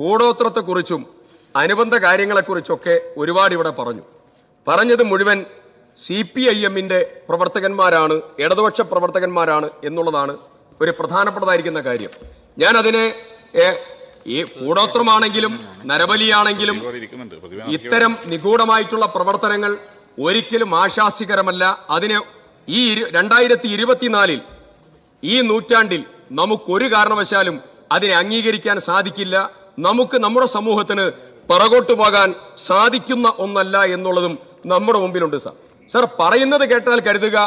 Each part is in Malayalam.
കൂടോത്രത്തെക്കുറിച്ചും അനുബന്ധ കാര്യങ്ങളെക്കുറിച്ചൊക്കെ ഒരുപാട് ഇവിടെ പറഞ്ഞു. പറഞ്ഞത് മുഴുവൻ സി പി ഐ എമ്മിന്റെ പ്രവർത്തകന്മാരാണ് ഇടതുപക്ഷ പ്രവർത്തകന്മാരാണ് എന്നുള്ളതാണ് ഒരു പ്രധാനപ്പെട്ടതായിരിക്കുന്ന കാര്യം. ഞാൻ അതിനെ ഈ കൂടോത്രമാണെങ്കിലും നരബലിയാണെങ്കിലും ഇത്തരം നിഗൂഢമായിട്ടുള്ള പ്രവർത്തനങ്ങൾ ഒരിക്കലും ആശാസ്യകരമല്ല. അതിന് ഈ രണ്ടായിരത്തി ഇരുപത്തിനാലിൽ ഈ നൂറ്റാണ്ടിൽ നമുക്കൊരു കാരണവശാലും അതിനെ അംഗീകരിക്കാൻ സാധിക്കില്ല. നമുക്ക് നമ്മുടെ സമൂഹത്തിന് പറകോട്ട് പോകാൻ സാധിക്കുന്ന ഒന്നല്ല എന്നുള്ളതും നമ്മുടെ മുമ്പിലുണ്ട് സാർ. സാർ പറയുന്നത് കേട്ടാൽ കരുതുക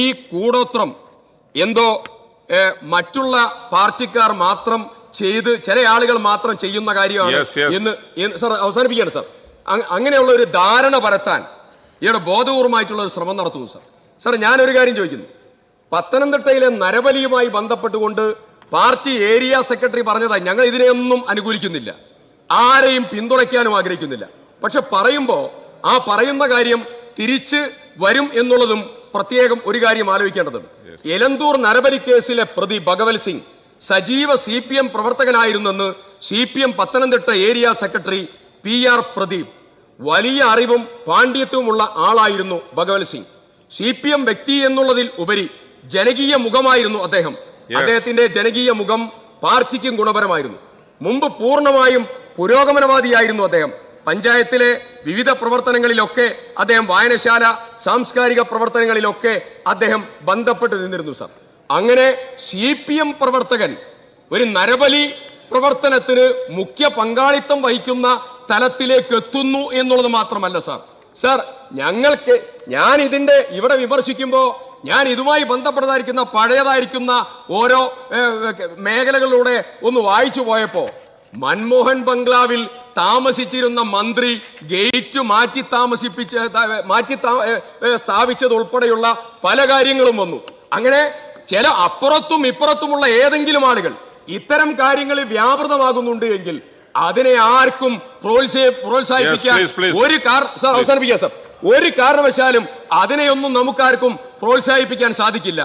ഈ കൂടോത്രം എന്തോ മറ്റുള്ള പാർട്ടിക്കാർ മാത്രം ചെയ്ത് ചില ആളുകൾ മാത്രം ചെയ്യുന്ന കാര്യമാണ് എന്ന് സാർ അവസാനിപ്പിക്കുകയാണ് സാർ. അങ്ങനെയുള്ള ഒരു ധാരണ പരത്താൻ ഇയാളുടെ ബോധപൂർവമായിട്ടുള്ള ഒരു ശ്രമം നടത്തുന്നു സാർ. സാർ ഞാനൊരു കാര്യം ചോദിക്കുന്നു. പത്തനംതിട്ടയിലെ നരബലിയുമായി ബന്ധപ്പെട്ടുകൊണ്ട് പാർട്ടി ഏരിയ സെക്രട്ടറി പറഞ്ഞതായി ഞങ്ങൾ ഇതിനെയൊന്നും അനുകൂലിക്കുന്നില്ല. ആരെയും പിന്തുണയ്ക്കാനും ആഗ്രഹിക്കുന്നില്ല. പക്ഷെ പറയുമ്പോൾ ആ പറയുന്ന കാര്യം തിരിച്ച് വരും എന്നുള്ളതും പ്രത്യേകം ഒരു കാര്യം ആലോചിക്കേണ്ടതുണ്ട്. എലന്തൂർ നരബലി കേസിലെ പ്രതി ഭഗവത് സിംഗ് സജീവ C P M പ്രവർത്തകനായിരുന്നെന്ന് C P M Pathanamthitta area secretary P R Pradeep. വലിയ അറിവും പാണ്ഡിത്യവുമുള്ള ആളായിരുന്നു Bhagavath Singh. C P M വ്യക്തി എന്നുള്ളതിൽ ഉപരി ജനകീയ മുഖമായിരുന്നു അദ്ദേഹം. അദ്ദേഹത്തിന്റെ ജനകീയ മുഖം പാർട്ടിക്കും ഗുണപരമായിരുന്നു. മുമ്പ് പൂർണമായും പുരോഗമനവാദിയായിരുന്നു അദ്ദേഹം. പഞ്ചായത്തിലെ വിവിധ പ്രവർത്തനങ്ങളിലൊക്കെ അദ്ദേഹം വായനശാല സാംസ്കാരിക പ്രവർത്തനങ്ങളിലൊക്കെ അദ്ദേഹം ബന്ധപ്പെട്ട് നിന്നിരുന്നു സാർ. അങ്ങനെ സി പി എം പ്രവർത്തകൻ ഒരു നരബലി പ്രവർത്തനത്തിന് മുഖ്യ പങ്കാളിത്തം വഹിക്കുന്ന തലത്തിലേക്ക് എത്തുന്നു എന്നുള്ളത് മാത്രമല്ല സാർ. സാർ ഞങ്ങൾക്ക് ഞാൻ ഇതിന്റെ ഇവിടെ വിമർശിക്കുമ്പോൾ ഞാൻ ഇതുമായി ബന്ധപ്പെട്ടതായിരിക്കുന്ന പഴയതായിരിക്കുന്ന ഓരോ മേഖലകളിലൂടെ ഒന്ന് വായിച്ചു പോയപ്പോ മൻമോഹൻ ബംഗ്ലാവിൽ താമസിച്ചിരുന്ന മന്ത്രി ഗേറ്റ് മാറ്റി താമസിപ്പിച്ച് മാറ്റി സ്ഥാപിച്ചത് ഉൾപ്പെടെയുള്ള പല കാര്യങ്ങളും വന്നു. അങ്ങനെ ചില അപ്പുറത്തും ഇപ്പുറത്തുമുള്ള ഏതെങ്കിലും ആളുകൾ ഇത്തരം കാര്യങ്ങളിൽ വ്യാപൃതമാകുന്നുണ്ട് എങ്കിൽ അതിനെ ആർക്കും പ്രോത്സാഹി പ്രോത്സാഹിപ്പിക്കാൻ. ഒരു കാർ സർ അവസാനിപ്പിക്കാം സർ. ഒരു കാരണവശാലും അതിനെയൊന്നും നമുക്കാർക്കും പ്രോത്സാഹിപ്പിക്കാൻ സാധിക്കില്ല.